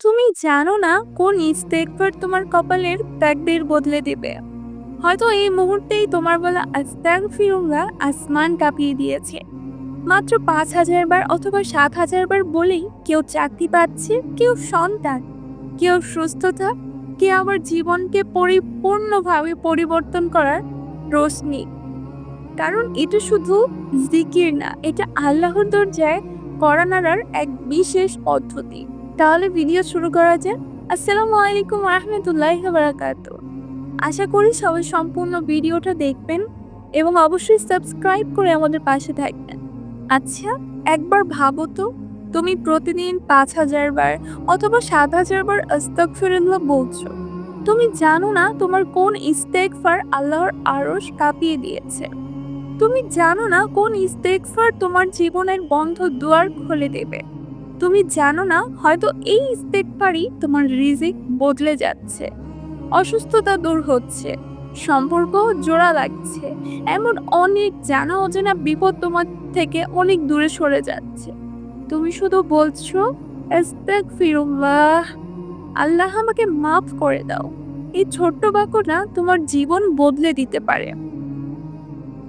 তুমি জানো না কোন ইস্তেকবার তোমার কপালের তাকদীর বদলে দেবে? হয়তো এই মুহূর্তেই তোমার বলা আস্তাক ফিরুঙ্গা আসমান কাঁপিয়ে দিয়েছে। মাত্র পাঁচ হাজার বার অথবা সাত হাজার বার বলেই কেউ চাকরি পাচ্ছে, কেউ সন্তান, কেউ সুস্থতা, কেউ আবার জীবনকে পরিপূর্ণভাবে পরিবর্তন করার রোশনি কারণ এটা শুধু জিকির না, এটা আল্লাহর দরজায় করা নাড়ার এক বিশেষ পদ্ধতি। তাহলে ভিডিও শুরু করা যাক। আসসালামু আলাইকুম রহমতুল্লাহ বারাকাত আশা করি সবাই সম্পূর্ণ ভিডিওটা দেখবেন এবং অবশ্যই সাবস্ক্রাইব করে আমাদের পাশে থাকবেন। আচ্ছা একবার ভাবো তো, তুমি প্রতিদিন পাঁচ হাজার বার অথবা সাত হাজার বার আস্তক আস্তাগফিরুল্লাহ বলছো। তুমি জানো না তোমার কোন ইস্তেকফার আল্লাহর আরস কাঁপিয়ে দিয়েছে। তুমি জানো না কোন ইস্তেকফার তোমার জীবনের বন্ধ দুয়ার খুলে দেবে। তুমি জানো না, হয়তো এই ইস্তেকফারই তোমার রিজিক বদলে যাচ্ছে। অসুস্থতা দূর হচ্ছে, সম্পর্ক জোড়া লাগছে। এমন অনেক জানা অজানা বিপদ তোমার থেকে অনেক দূরে সরে যাচ্ছে। তুমি শুধু বলছো আল্লাহ আমাকে মাফ করে দাও। এই ছোট্ট বাক্যটা তোমার জীবন বদলে দিতে পারে।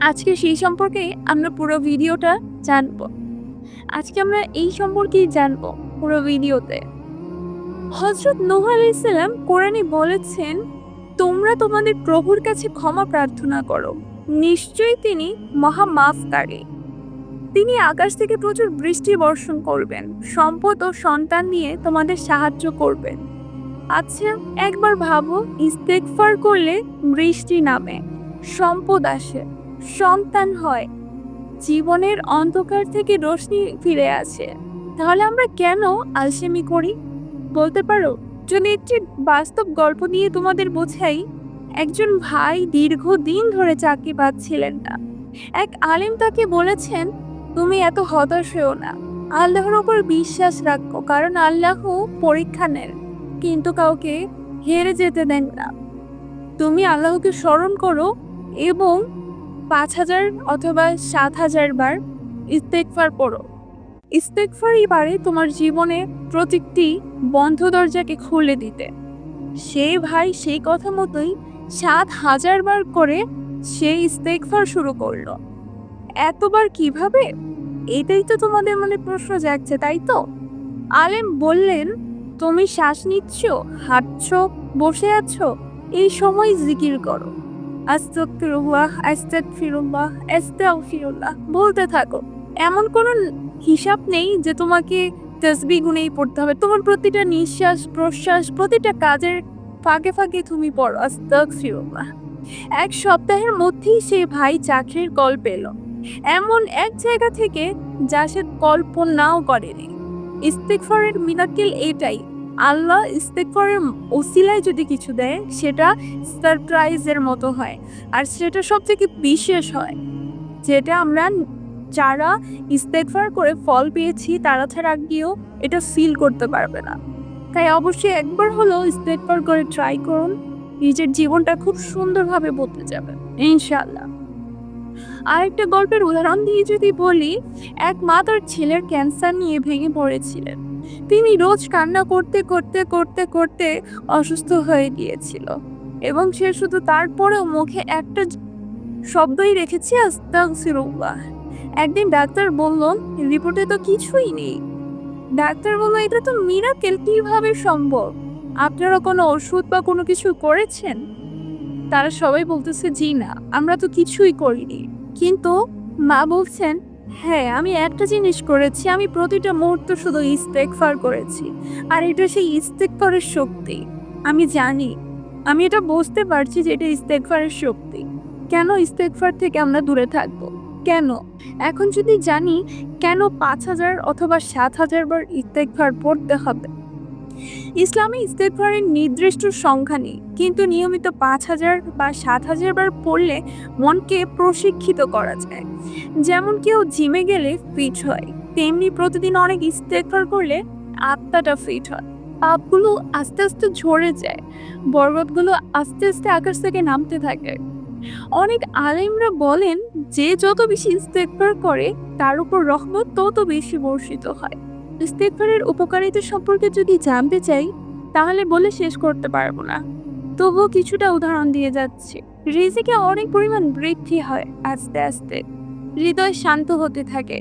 আজকে সেই সম্পর্কে আমরা পুরো ভিডিওটা জানব। আজকে আমরা এই সম্পর্কেই জানব পুরো ভিডিওতে। হজরত নূহ আলাইসাল্লাম কোরআনে বলেছেন, তোমরা তোমাদের প্রভুর কাছে ক্ষমা প্রার্থনা করো। নিশ্চয়ই তিনি মহা মাফকারী তিনি আকাশ থেকে প্রচুর বৃষ্টি বর্ষণ করবেন। সম্পদ ও সন্তান নিয়ে তোমাদের সাহায্য করবেন। আচ্ছা একবার ভাবো ইস্তেকফার করলে বৃষ্টি নামে, সম্পদ আসে, সন্তান হয় জীবনের অন্ধকার থেকে রোশনি ফিরে আসে। তাহলে আমরা কেন আলসেমি করি? বলতে পারো, যদি একটি বাস্তব গল্প নিয়ে তোমাদের বোঝাই, একজন ভাই দীর্ঘদিন ধরে চাকরি পাচ্ছিলেন না। এক আলিম তাকে বলেছেন, তুমি এত হতাশ হও না। আল্লাহর ওপর বিশ্বাস রাখো, কারণ আল্লাহ পরীক্ষা নেন, কিন্তু কাউকে হেরে যেতে দেন না। তুমি আল্লাহকে স্মরণ করো এবং পাঁচ হাজার অথবা সাত হাজার বার ইস্তেকফার পড়ো। ইস্তেকফারই পারে তোমার জীবনে প্রত্যেকটি বন্ধ দরজাকে খুলে দিতে। সে ভাই সেই কথা মতোই সাত হাজার বার করে সে ইস্তেকফার শুরু করল। এতবার কীভাবে? এটাই তো তোমাদের মনে প্রশ্ন জাগছে, তাই তো? আলেম বললেন, তুমি শ্বাস নিচ্ছ, হাঁটছ, বসে আছো, এই সময় জিকির করো। আস্তাগফিরুল্লাহ আস্তাগফিরুল্লাহ আস্তাগফিরুল্লাহ। বলতে থাকো, এমন কোনো হিসাব নেই যে তোমাকে তসবি গুনেই পড়তে হবে। তোমার প্রতিটা নিঃশ্বাস, প্রশ্বাস, প্রতিটা কাজের ফাঁকে ফাঁকে তুমি পড়ো, আস্তাগফিরুল্লাহ। এক সপ্তাহের মধ্যেই সে ভাই চাকরির কল পেল। এমন এক জায়গা থেকে যা সে কল্পনাও করেনি। ইস্তেকফারের মিরাকেল এটাই। আল্লাহ ইস্তেকফারের ওসিলায় যদি কিছু দেয়, সেটা সারপ্রাইজের মতো হয়। আর সেটা সব থেকে বিশেষ হয়, যেটা আমরা যারা ইস্তেকফার করে ফল পেয়েছি, তারা ছাড়া গিয়েও এটা ফিল করতে পারবে না। তাই অবশ্যই একবার হলেও ইস্তেকফার করে ট্রাই করুন। নিজের জীবনটা খুব সুন্দরভাবে বদলে যাবে ইনশাল্লাহ আরেকটা গল্পের উদাহরণ দিয়ে যদি বলি, এক মা তার ছেলের ক্যান্সার নিয়ে ভেঙে পড়েছিলেন। তিনি রোজ কান্না করতে করতে করতে করতে অসুস্থ হয়ে গিয়েছিল এবং সে শুধু তারপরেও মুখে একটা শব্দই রেখেছে আস্তাগফিরুল্লাহ। একদিন ডাক্তার বলল, রিপোর্টে তো কিছুই নেই। ডাক্তার বলল, এটা তো মিরাকেল কীভাবে সম্ভব? আপনারা কোনো ওষুধ বা কোনো কিছু করেছেন? তারা সবাই বলতেছে, জি না, আমরা তো কিছুই করিনি। কিন্তু মা বলছেন হ্যাঁ আমি একটা জিনিস করেছি, আমি প্রতিটা মুহূর্ত শুধু ইস্তেকফার করেছি। আর এটা সেই ইস্তেকফারের শক্তি। আমি জানি, আমি এটা বুঝতে পারছি যে এটা ইস্তেকফারের শক্তি। কেন ইস্তেকফার থেকে আমরা দূরে থাকব? কেন? এখন যদি জানি, কেন পাঁচ হাজার অথবা সাত হাজার বার ইস্তেকফার পড়তে হবে? ইসলামে ইস্তেকফারের নির্দিষ্ট সংখ্যা নেই, কিন্তু নিয়মিত পাঁচ হাজার বা সাত হাজার বার পড়লে মনকে প্রশিক্ষিত করা যায়। যেমন কেউ জিমে গেলে ফিট হয়, তেমনি প্রতিদিন অনেক ইস্তেকফার করলে আত্মাটা ফিট হয়। পাপগুলো আস্তে আস্তে ঝরে যায় বরগতগুলো আস্তে আস্তে আকাশ থেকে নামতে থাকে। অনেক আলেমরা বলেন, যে যত বেশি ইস্তেকবার করে, তার উপর রহমত তত বেশি বর্ষিত হয়। ইস্তেকফারের উপকারিতা সম্পর্কে যদি জানতে চাই, তাহলে বলে শেষ করতে পারব না। তবুও কিছুটা উদাহরণ দিয়ে যাচ্ছি। রিজিকে অনেক পরিমাণ বৃদ্ধি হয় আস্তে আস্তে। হৃদয় শান্ত হতে থাকে।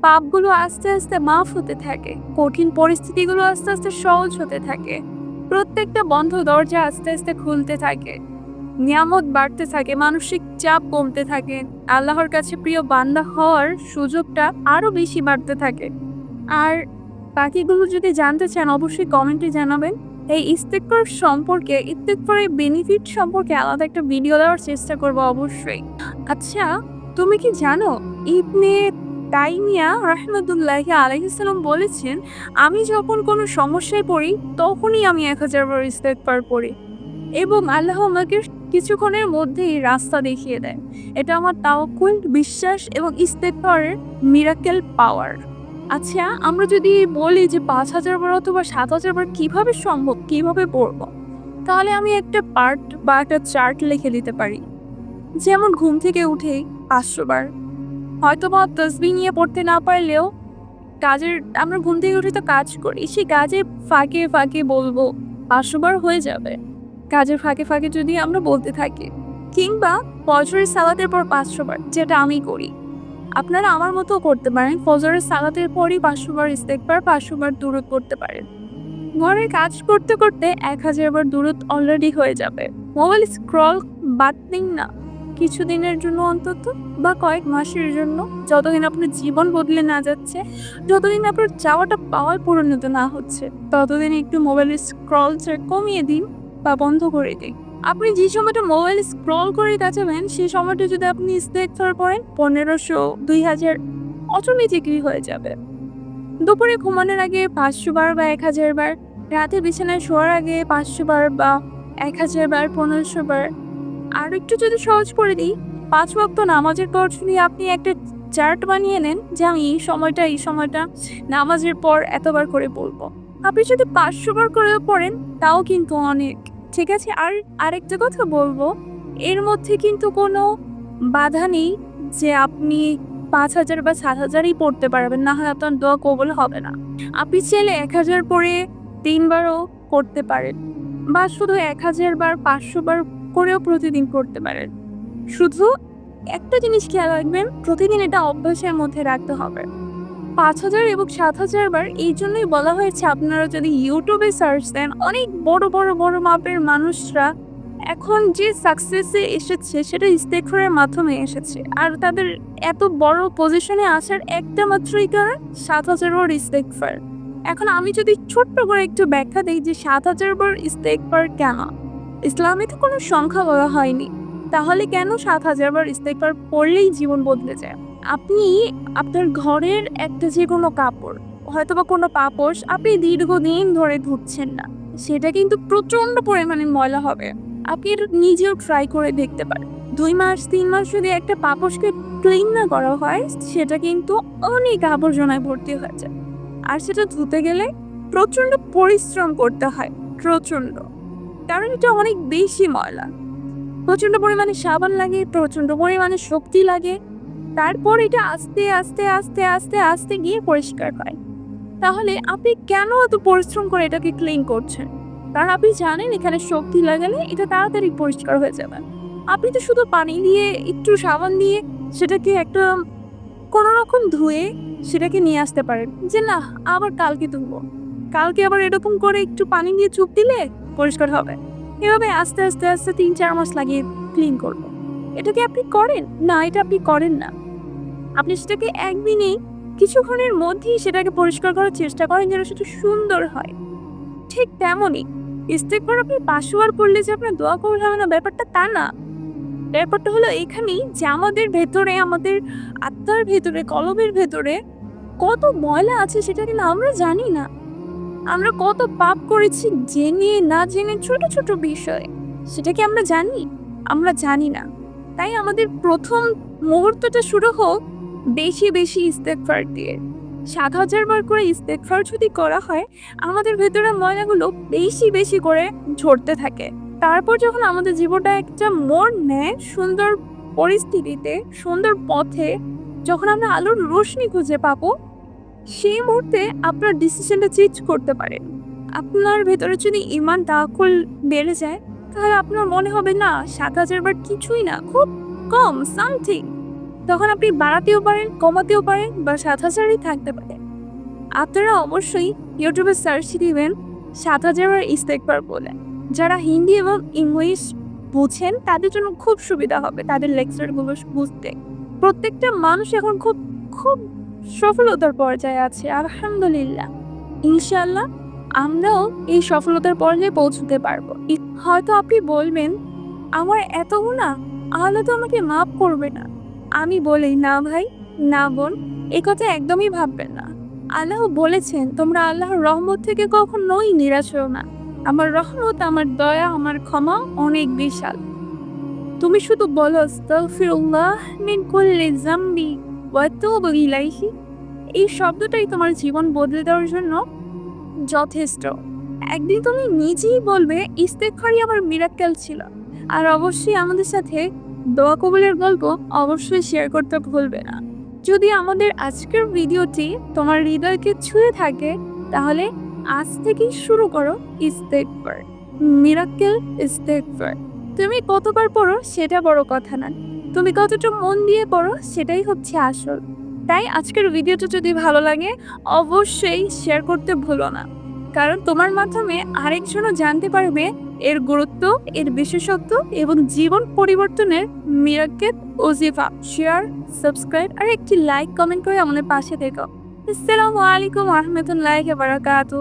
পাপগুলো আস্তে আস্তে মাফ হতে থাকে। কঠিন পরিস্থিতিগুলো আস্তে আস্তে সহজ হতে থাকে। প্রত্যেকটা বন্ধ দরজা আস্তে আস্তে খুলতে থাকে। নিয়ামত বাড়তে থাকে, মানসিক চাপ কমতে থাকে। আল্লাহর কাছে প্রিয় বান্দা হওয়ার সুযোগটা আরও বেশি বাড়তে থাকে। আর বাকিগুলো যদি জানতে চান, অবশ্যই কমেন্টে জানাবেন। এই ইস্তেকফার সম্পর্কে ইস্তেকফারের বেনিফিট সম্পর্কে আলাদা একটা ভিডিও দেওয়ার চেষ্টা করব অবশ্যই। আচ্ছা তুমি কি জানো, ইবনে তাইমিয়া রহমতুল্লাহ আলাইসাল্লাম বলেছেন, আমি যখন কোনো সমস্যায় পড়ি, তখনই আমি এক হাজার বার ইস্তেকফার পড়ি। এবং আল্লাহ আমাকে কিছুক্ষণের মধ্যেই রাস্তা দেখিয়ে দেয় এটা আমার তাওকুল বিশ্বাস এবং ইস্তেকফারের মিরাকেল পাওয়ার আচ্ছা আমরা যদি বলি যে পাঁচ হাজার বার অথবা সাত হাজার বার কীভাবে সম্ভব, কীভাবে পড়ব? তাহলে আমি একটা পার্ট বা একটা চার্ট লিখে দিতে পারি। যেমন ঘুম থেকে উঠেই পাঁচশো বার। হয়তো বা তসবি নিয়ে পড়তে না পারলেও কাজের, আমরা ঘুম থেকে উঠে তো কাজ করি, সেই কাজের ফাঁকে ফাঁকে বলব পাঁচশো বার হয়ে যাবে। কাজের ফাঁকে ফাঁকে যদি আমরা বলতে থাকি, কিংবা বছরের সালাতের পর পাঁচশো বার, যেটা আমি করি। আপনারা আমার মতো করতে পারেন। ফজরের সালাতের পরই পাঁচশো বার ইস্তেকবার পাঁচশো বার দূরত করতে পারেন। ঘরের কাজ করতে করতে এক হাজার বার দূরত অলরেডি হয়ে যাবে। মোবাইল স্ক্রল বাদ দিন না। কিছুদিনের জন্য অন্তত বা কয়েক মাসের জন্য। যতদিন আপনার জীবন বদলে না যাচ্ছে, যতদিন আপনার চাওয়াটা পাওয়ায় পরিণত না হচ্ছে, ততদিন একটু মোবাইলের স্ক্রল কমিয়ে দিন বা বন্ধ করে দিন। আপনি যে সময়টা মোবাইল স্ক্রল করে কাটাবেন সেই সময়টা যদি আপনি ইস্তেকফার করেন পনেরোশো দুই হাজার অটোমেটিকলি হয়ে যাবে। দুপুরে ঘুমানোর আগে পাঁচশো বার বা এক হাজার বার, রাতে বিছানায় শোয়ার আগে পাঁচশো বার বা এক হাজার বার, পনেরোশো বার। আর একটু যদি সহজ করে দিই, পাঁচ ওয়াক্ত নামাজের পর যদি আপনি একটা চার্ট বানিয়ে নেন, যে আমি এই সময়টা এই সময়টা নামাজের পর এতবার করে বলব আপনি যদি পাঁচশো বার করেও পড়েন, তাও কিন্তু অনেক। ঠিক আছে, আর আরেকটা কথা বলব। এর মধ্যে কিন্তু কোনো বাধা নেই যে আপনি পাঁচ হাজার বা সাত হাজারই পড়তে পারবেন, না হয় আপনার দোয়া কবল হবে না। আপনি চাইলে এক হাজার পরে তিনবারও করতে পারেন বা শুধু এক হাজার বার, পাঁচশো বার করেও প্রতিদিন করতে পারেন। শুধু একটা জিনিস খেয়াল রাখবেন, প্রতিদিন এটা অভ্যাসের মধ্যে রাখতে হবে। পাঁচ হাজার এবং সাত হাজার বার এই জন্যই বলা হয়েছে, আপনারা যদি ইউটিউবে সার্চ দেন, অনেক বড় বড় বড় মাপের মানুষরা এখন যে সাকসেসে এসেছে, সেটা ইস্তেকফারের মাধ্যমে এসেছে। আর তাদের এত বড় পজিশনে আসার একটা মাত্রই কারণ, সাত হাজার বার ইস্তেকফার। এখন আমি যদি ছোট্ট করে একটু ব্যাখ্যা দিই যে সাত হাজার বার ইস্তেকফার কেন? ইসলামে তো কোনো সংখ্যা বলা হয়নি। তাহলে কেন সাত হাজার বার ইস্তেকফার পড়লেই জীবন বদলে যায়? আপনি আপনার ঘরের একটা যে কোনো কাপড় হয়তো বা কোনো পাপোশ আপনি দীর্ঘদিন ধরে ধুচ্ছেন না। সেটা কিন্তু প্রচণ্ড পরিমাণে ময়লা হবে। আপনি এটা নিজেও ট্রাই করে দেখতে পারেন। দুই মাস, তিন মাস যদি একটা পাপোশকে ক্লিন না করা হয়, সেটা কিন্তু অনেক আবর্জনায় ভর্তি হয়ে যায়। আর সেটা ধুতে গেলে প্রচণ্ড পরিশ্রম করতে হয়, প্রচণ্ড। কারণ এটা অনেক বেশি ময়লা। প্রচণ্ড পরিমাণে সাবান লাগে, প্রচণ্ড পরিমাণে শক্তি লাগে। তারপর এটা আস্তে আস্তে আস্তে আস্তে আস্তে গিয়ে পরিষ্কার হয়। তাহলে আপনি কেন এত পরিশ্রম করে এটাকে ক্লিন করছেন? কারণ আপনি জানেন এখানে শক্তি লাগালে এটা তাড়াতাড়ি পরিষ্কার হয়ে যাবে। আপনি তো শুধু পানি দিয়ে একটু সাবান দিয়ে সেটাকে একটা কোনো রকম ধুয়ে সেটাকে নিয়ে আসতে পারেন। যে না, আবার কালকে ধুবো। কালকে আবার এরকম করে একটু পানি দিয়ে চুপ দিলে পরিষ্কার হবে। এভাবে আস্তে আস্তে আস্তে তিন, চার মাস লাগিয়ে ক্লিন করব। এটা কি আপনি করেন? না, এটা আপনি করেন না। আপনি সেটাকে একদিনে কিছুক্ষণের মধ্যেই সেটাকে পরিষ্কার করার চেষ্টা করেন যেন সেটা সুন্দর হয়। ঠিক তেমনই ইস্তেকবার আপনি পাঁচশোবার করলে যে আপনার দোয়া কবুল হবে না, ব্যাপারটা তা না। ব্যাপারটা হলো এখানেই যে আমাদের ভেতরে, আমাদের আত্মার ভেতরে, কলমের ভেতরে কত ময়লা আছে সেটা কিন্তু আমরা জানি না। আমরা কত পাপ করেছি জেনে না জেনে ছোট ছোট বিষয়, সেটা কি আমরা জানি? আমরা জানি না। তাই আমাদের প্রথম মুহূর্তটা শুরু হোক বেশি বেশি ইস্তেকফার দিয়ে। সাত হাজার বার করে ইস্তেকফার যদি করা হয়, আমাদের ভেতরে ময়লাগুলো বেশি বেশি করে ঝরতে থাকে। তারপর যখন আমাদের জীবনটা একটা মোড় নেয় সুন্দর পরিস্থিতিতে, সুন্দর পথে, যখন আমরা আলোর রোশনি খুঁজে পাবো, সেই মুহূর্তে আপনার ডিসিশনটা চেঞ্জ করতে পারেন আপনার ভেতরে যদি ইমান তাকুল বেড়ে যায়, তাহলে আপনার মনে হবে, না, সাত হাজার বার কিছুই না, খুব কম সামথিং তখন আপনি বাড়াতেও পারেন, কমাতেও পারেন বা সাত হাজারই থাকতে পারেন। আপনারা অবশ্যই ইউটিউবে সার্চ দিবেন সাত হাজার বার ইস্তেকবার বলে। যারা হিন্দি এবং ইংলিশ বুঝেন, তাদের জন্য খুব সুবিধা হবে তাদের লেকচারগুলো বুঝতে। প্রত্যেকটা মানুষ এখন খুব খুব সফলতার পর্যায়ে আছে, আলহামদুলিল্লাহ। ইনশাল্লাহ আমরাও এই সফলতার পর্যায়ে পৌঁছতে পারব। হয়তো আপনি বলবেন, আমার এত গুণা আল্লাহ তো আমাকে মাফ করবে না। আমি বলি, না ভাই, না বোন, এ কথা একদমই ভাববেন না। আল্লাহ বলেছেন, তোমরা আল্লাহর রহমত থেকে কখনোই নিরাশ হও না। আমার রহমত, আমার দয়া, আমার ক্ষমা অনেক বিশাল। তুমি শুধু বলো, আস্তাগফিরুল্লাহ মিন কুল্লি যামবি ওয়া তুবু ইলাইহি এই শব্দটাই তোমার জীবন বদলে দেওয়ার জন্য যথেষ্ট। একদিন তুমি নিজেই বলবে ইস্তেখারি আমার মিরাক্কেল ছিল। আর অবশ্যই আমাদের সাথে দোয়া কবুলের গল্প অবশ্যই শেয়ার করতে ভুলবে না। যদি আমাদের আজকের ভিডিওটি তোমার হৃদয়কে ছুঁয়ে থাকে, তাহলে আজ থেকেই শুরু করো ইস্তেকবার মিরাক্কেল ইস্তেকবার তুমি কতবার পড়ো সেটা বড় কথা না তুমি কতটা মন দিয়ে পড়ো সেটাই হচ্ছে আসল। তাই আজকের ভিডিওটা যদি ভালো লাগে, অবশ্যই শেয়ার করতে ভুলো না। কারণ তোমার মাধ্যমে আরেকজনও জানতে পারবে এর গুরুত্ব, এর বিশেষত্ব এবং জীবন পরিবর্তনের মিরাক্কেল ওজিফা। শেয়ার সাবস্ক্রাইব আর একটি লাইক কমেন্ট করে আমাদের পাশে থেকো। আসসালামু আলাইকুম আহমেদুল্লাহ বারাকাতু।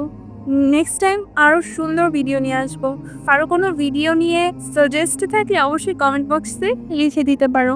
নেক্সট টাইম আরও সুন্দর ভিডিও নিয়ে আসব। আরও কোনো ভিডিও নিয়ে সাজেস্ট থাকলে অবশ্যই কমেন্ট বক্সে লিখে দিতে পারো।